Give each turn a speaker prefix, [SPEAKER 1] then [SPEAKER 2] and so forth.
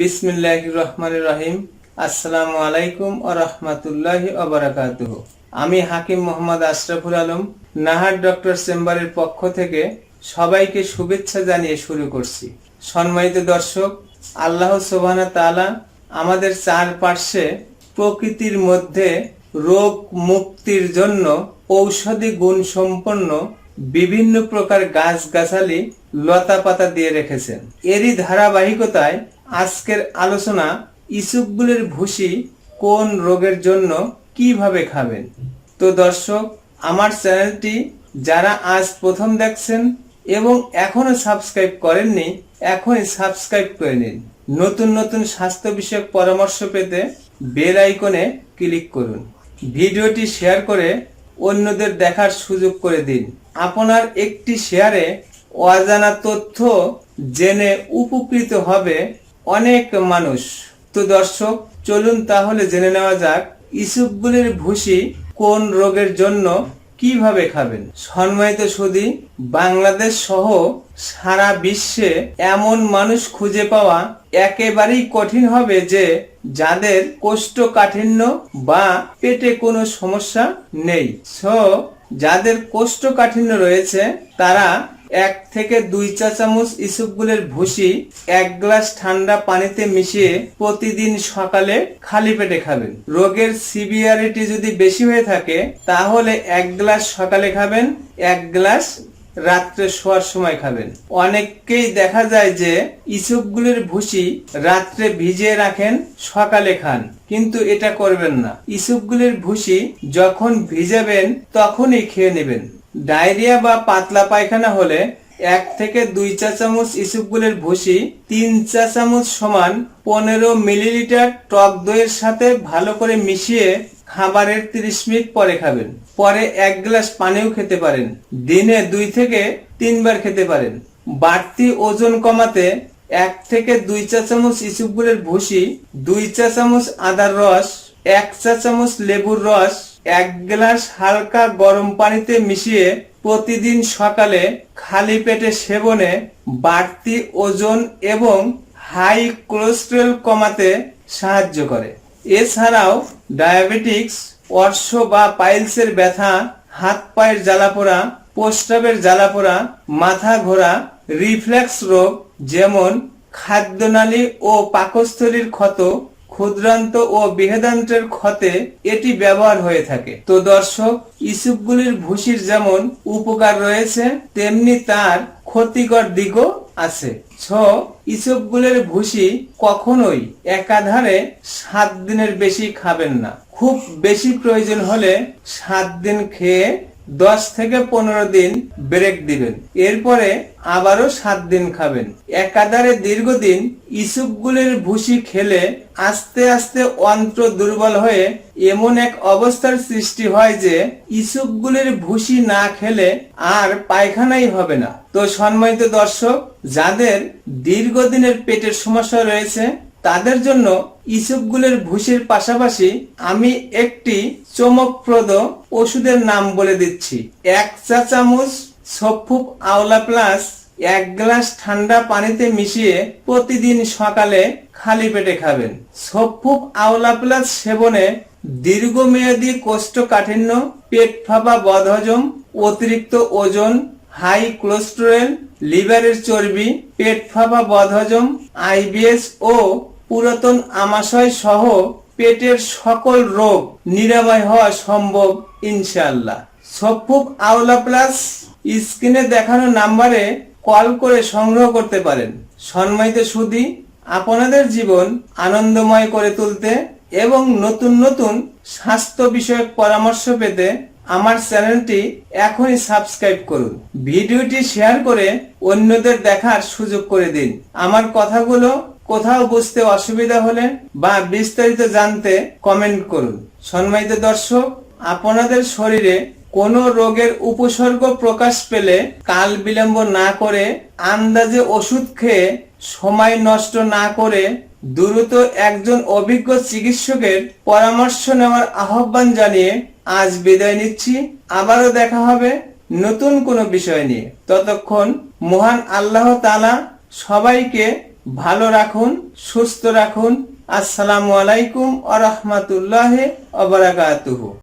[SPEAKER 1] বিসমিল্লাহ রহমান রহিম। আসসালামু আলাইকুম ও রহমতুল্লাহি অবরাকাতুহ আমি হাকিম মোহাম্মদ আশরাফুল আলম, নাহার ডক্টর চেম্বারের পক্ষ থেকে সবাইকে শুভেচ্ছা জানিয়ে শুরু করছি। সম্মানিত দর্শক, আল্লাহ সোবানা তালা আমাদের চারপাশে প্রকৃতির মধ্যে রোগ মুক্তির জন্য ঔষধি গুণ সম্পন্ন বিভিন্ন প্রকার গাছগাছালি লতা পাতা দিয়ে রেখেছেন। এরই ধারাবাহিকতায় আজকের আলোচনা ইসুকগুলির ভুসি কোন রোগের জন্য কীভাবে খাবেন? তো দর্শক, আমার চ্যানেলটি যারা আজ প্রথম দেখছেন এবং এখনও সাবস্ক্রাইব করেননি, এখনই সাবস্ক্রাইব করে নিন। নতুন নতুন স্বাস্থ্য বিষয়ক পরামর্শ পেতে বেল আইকনে ক্লিক করুন। ভিডিওটি শেয়ার করে অন্যদের দেখার সুযোগ করে দিন। আপনার একটি শেয়ারে অজানা তথ্য জেনে উপকৃত হবে অনেক মানুষ। তো দর্শক, চলুন তাহলে জেনে নেওয়া যাক ইসুকগুলির ভুসি কোন রোগের জন্য কীভাবে খাবেন? সম্মানিত সুদী বাংলাদেশ সহ সারা বিশ্বে এমন মানুষ খুঁজে পাওয়া একেবারেই কঠিন হবে যে যাদের কোষ্ঠকাঠিন্য বা পেটে কোনো সমস্যা নেই। সো যাদের কোষ্ঠকাঠিন্য রয়েছে, তারা এক থেকে দুই চা চামচ ইসুপগুলের ভুসি এক গ্লাস ঠান্ডা পানিতে মিশিয়ে প্রতিদিন সকালে খালি পেটে খাবেন। রোগের সিভিয়ারিটি যদি বেশি হয়ে থাকে, তাহলে এক গ্লাস সকালে খাবেন, এক গ্লাস রাত্রে শোয়ার সময় খাবেন। অনেককেই দেখা যায় যে ইসুপগুলির ভুসি রাত্রে ভিজিয়ে রাখেন, সকালে খান। কিন্তু এটা করবেন না। ইসুপগুলির ভুসি যখন ভিজাবেন, তখনই খেয়ে নেবেন। ডায়রিয়া বা পাতলা পায়খানা হলে এক থেকে দুই চা চামচ ইসুপগুলের ভুসি, তিন চা চামচ সমান পনেরো মিলিলিটার টক দইয়ের সাথে ভালো করে মিশিয়ে খাবারের তিরিশ মিনিট পরে খাবেন। পরে এক গ্লাস পানিও খেতে পারেন। দিনে দুই থেকে তিনবার খেতে পারেন। বাড়তি ওজন কমাতে এক থেকে দুই চা চামচ ইসুপগুলের ভুসি, দুই চা চামচ আদার রস, এক চা চামচ লেবুর রস এক গ্লাস হালকা গরম পানিতে মিশিয়ে প্রতিদিন সকালে খালি পেটে সেবনে বাড়তি ওজন এবং হাই কোলেস্টেরল কমাতে সাহায্য করে। এছাড়াও ডায়াবেটিক্স, অর্শ বা পাইলসের ব্যথা, হাত পায়ের জ্বালাপোড়া, প্রস্রাবের জ্বালাপোড়া, মাথা ঘোরা, রিফ্লেক্স রোগ, যেমন খাদ্যনালী ও পাকস্থলীর ক্ষত ক্ষুদ্রান্ত ও বৃহদান্ত্রের ক্ষতে এটি ব্যবহার হয়ে থাকে। তো দর্শক, ইসুপগুলির ভুসির যেমন উপকার রয়েছে, তেমনি তার ক্ষতিকর দিকও আছে। ছ ইসবগুলের ভুসি কখনোই একাধারে সাত দিনের বেশি খাবেন না। খুব বেশি প্রয়োজন হলে সাত দিন খেয়ে দশ থেকে পনেরো দিন ব্রেক দিবেন। এরপরে আবারও সাত দিন খাবেন। একাধারে দীর্ঘদিন ইসুপগুলের ভুসি খেলে আস্তে আস্তে অন্ত্র দুর্বল হয়ে এমন এক অবস্থার সৃষ্টি হয় যে ইসুপগুলের ভুসি না খেলে আর পায়খানাই হবে না। তো সম্মানিত দর্শক, যাদের দীর্ঘদিনের পেটের সমস্যা রয়েছে তাদের জন্য ইসুপগুলের ভুসির পাশাপাশি আমি একটি চমকপ্রদ ওষুধের নাম বলে দিচ্ছি। এক চা চামচ সফুপ আওলা প্লাস এক গ্লাস ঠান্ডা পানিতে মিশিয়ে প্রতিদিন সকালে খালি পেটে খাবেন। সফুপ আওলা প্লাস সেবনে দীর্ঘমেয়াদী কোষ্ঠকাঠিন্য, পেট ফাঁপা বদহজম, অতিরিক্ত ওজন, হাই কোলেস্টেরল, লিভারের চর্বি, পেট ফাঁপা বদহজম আইবিএস ও পুরাতন আমাশয় সহ পেটের সকল রোগ নিরাময় হওয়া সম্ভব, ইনশাআল্লাহ। সফুক আওলা প্লাস স্ক্রিনে দেখানো নাম্বারে কল করে সংগ্রহ করতে পারেন। সম্মানিত সুদী, আপনাদের জীবন আনন্দময় করে তুলতে এবং নতুন নতুন স্বাস্থ্য বিষয়ক পরামর্শ পেতে আমার চ্যানেলটি এখনই সাবস্ক্রাইব করুন। ভিডিওটি শেয়ার করে অন্যদের দেখার সুযোগ করে দিন। আমার কথাগুলো কোথাও বুঝতে অসুবিধা হলে বা বিস্তারিত জানতে কমেন্ট করুন। সম্মানিত দর্শক, আপনাদের শরীরে কোনো রোগের উপসর্গ প্রকাশ পেলে কাল বিলম্ব না করে আন্দাজে ওষুধ খেয়ে সময় নষ্ট না করে দ্রুত একজন অভিজ্ঞ চিকিৎসকের পরামর্শ নেওয়ার আহ্বান জানিয়ে আজ বিদায় নিচ্ছি। আবারও দেখা হবে নতুন কোনো বিষয় নিয়ে। ততক্ষণ মহান আল্লাহ তালা সবাইকে ভালো রাখুন সুস্থ রাখুন। আসসালামু আলাইকুম আ রহমতুল্লাহ